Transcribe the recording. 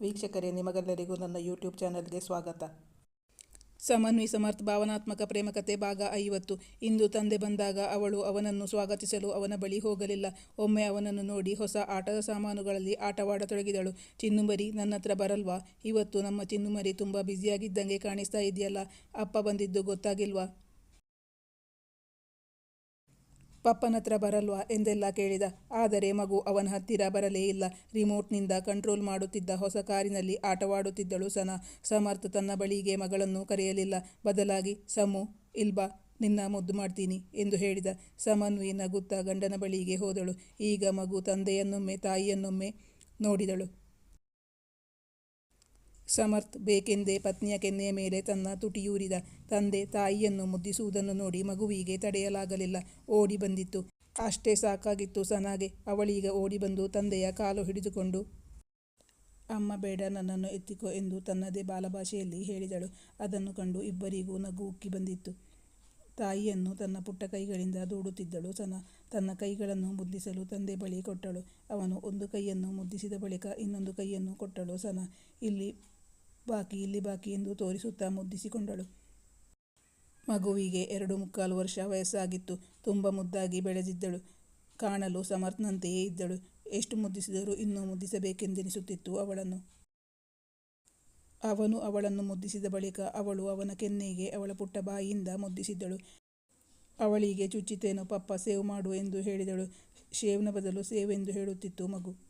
ವೀಕ್ಷಕರೇ, ನಿಮಗೆಲ್ಲರಿಗೂ ನನ್ನ ಯೂಟ್ಯೂಬ್ ಚಾನಲ್ಗೆ ಸ್ವಾಗತ. ಸಮನ್ವಿ ಸಮರ್ಥ, ಭಾವನಾತ್ಮಕ ಪ್ರೇಮಕತೆ ಭಾಗ ಐವತ್ತು. ಇಂದು ತಂದೆ ಬಂದಾಗ ಅವಳು ಅವನನ್ನು ಸ್ವಾಗತಿಸಲು ಅವನ ಬಳಿ ಹೋಗಲಿಲ್ಲ. ಒಮ್ಮೆ ಅವನನ್ನು ನೋಡಿ ಹೊಸ ಆಟದ ಸಾಮಾನುಗಳಲ್ಲಿ ಆಟವಾಡತೊಡಗಿದಳು. ಚಿನ್ನುಮರಿ, ನನ್ನ ಹತ್ರ ಬರಲ್ವಾ? ಇವತ್ತು ನಮ್ಮ ಚಿನ್ನುಮರಿ ತುಂಬ ಬ್ಯುಸಿಯಾಗಿದ್ದಂಗೆ ಕಾಣಿಸ್ತಾ ಇದೆಯಲ್ಲ? ಅಪ್ಪ ಬಂದಿದ್ದು ಗೊತ್ತಾಗಿಲ್ವಾ? ಪಪ್ಪನ ಹತ್ರ ಬರಲ್ವಾ ಎಂದೆಲ್ಲ ಕೇಳಿದ. ಆದರೆ ಮಗು ಅವನ ಹತ್ತಿರ ಬರಲೇ ಇಲ್ಲ. ರಿಮೋಟ್ನಿಂದ ಕಂಟ್ರೋಲ್ ಮಾಡುತ್ತಿದ್ದ ಹೊಸ ಕಾರಿನಲ್ಲಿ ಆಟವಾಡುತ್ತಿದ್ದಳು ಸನ. ಸಮರ್ಥ ತನ್ನ ಬಳಿಗೆ ಮಗಳನ್ನು ಕರೆಯಲಿಲ್ಲ. ಬದಲಾಗಿ, ಸಮು, ಇಲ್ಬಾ, ನಿನ್ನ ಮುದ್ದು ಮಾಡ್ತೀನಿ ಎಂದು ಹೇಳಿದ. ಸಮನ್ವಿ ನಗುತ್ತಾ ಗಂಡನ ಬಳಿಗೆ ಹೋದಳು. ಈಗ ಮಗು ತಂದೆಯನ್ನೊಮ್ಮೆ ತಾಯಿಯನ್ನೊಮ್ಮೆ ನೋಡಿದಳು. ಸಮರ್ಥ್ ಬೇಕೆಂದೇ ಪತ್ನಿಯ ಕೆನ್ನೆಯ ಮೇಲೆ ತನ್ನ ತುಟಿಯೂರಿದ ತಂದೆ ತಾಯಿಯನ್ನು ಮುದ್ದಿಸುವುದನ್ನು ನೋಡಿ ಮಗುವಿಗೆ ತಡೆಯಲಾಗಲಿಲ್ಲ. ಓಡಿ ಬಂದಿತ್ತು. ಅಷ್ಟೇ ಸಾಕಾಗಿತ್ತು. ಸನಾಗೆ ಅವಳೀಗ ಓಡಿ ಬಂದು ತಂದೆಯ ಕಾಲು ಹಿಡಿದುಕೊಂಡು, ಅಮ್ಮ ಬೇಡ, ನನ್ನನ್ನು ಎತ್ತಿಕೋ ಎಂದು ತನ್ನದೇ ಬಾಲಭಾಷೆಯಲ್ಲಿ ಹೇಳಿದಳು. ಅದನ್ನು ಕಂಡು ಇಬ್ಬರಿಗೂ ನಗು ಉಕ್ಕಿ ಬಂದಿತ್ತು. ತಾಯಿಯನ್ನು ತನ್ನ ಪುಟ್ಟ ಕೈಗಳಿಂದ ದೂಡುತ್ತಿದ್ದಳು ಸನ. ತನ್ನ ಕೈಗಳನ್ನು ಮುದ್ದಿಸಲು ತಂದೆ ಬಳಿ ಕೊಟ್ಟಳು. ಅವನು ಒಂದು ಕೈಯನ್ನು ಮುದ್ದಿಸಿದ ಬಳಿಕ ಇನ್ನೊಂದು ಕೈಯನ್ನು ಕೊಟ್ಟಳು ಸನ. ಇಲ್ಲಿ ಬಾಕಿ ಇಲ್ಲಿ ಬಾಕಿ ಎಂದು ತೋರಿಸುತ್ತಾ ಮುದ್ದಿಸಿಕೊಂಡಳು. ಮಗುವಿಗೆ ಎರಡು ಮುಕ್ಕಾಲು ವರ್ಷ ವಯಸ್ಸಾಗಿತ್ತು. ತುಂಬ ಮುದ್ದಾಗಿ ಬೆಳೆದಿದ್ದಳು. ಕಾಣಲು ಸಮರ್ಥನಂತೆಯೇ ಇದ್ದಳು. ಎಷ್ಟು ಮುದ್ದಿಸಿದರೂ ಇನ್ನೂ ಮುದ್ದಿಸಬೇಕೆಂದೆನಿಸುತ್ತಿತ್ತು ಅವಳನ್ನು. ಅವನು ಅವಳನ್ನು ಮುದ್ದಿಸಿದ ಬಳಿಕ ಅವಳು ಅವನ ಕೆನ್ನೆಗೆ ಅವಳ ಪುಟ್ಟ ಬಾಯಿಯಿಂದ ಮುದ್ದಿಸಿದ್ದಳು. ಅವಳಿಗೆ ಚುಚ್ಚಿತೇನು ಪಪ್ಪ ಸೇವ್ ಮಾಡು ಎಂದು ಹೇಳಿದಳು. ಶೇವ್ನ ಬದಲು ಸೇವೆಂದು ಹೇಳುತ್ತಿತ್ತು ಮಗು.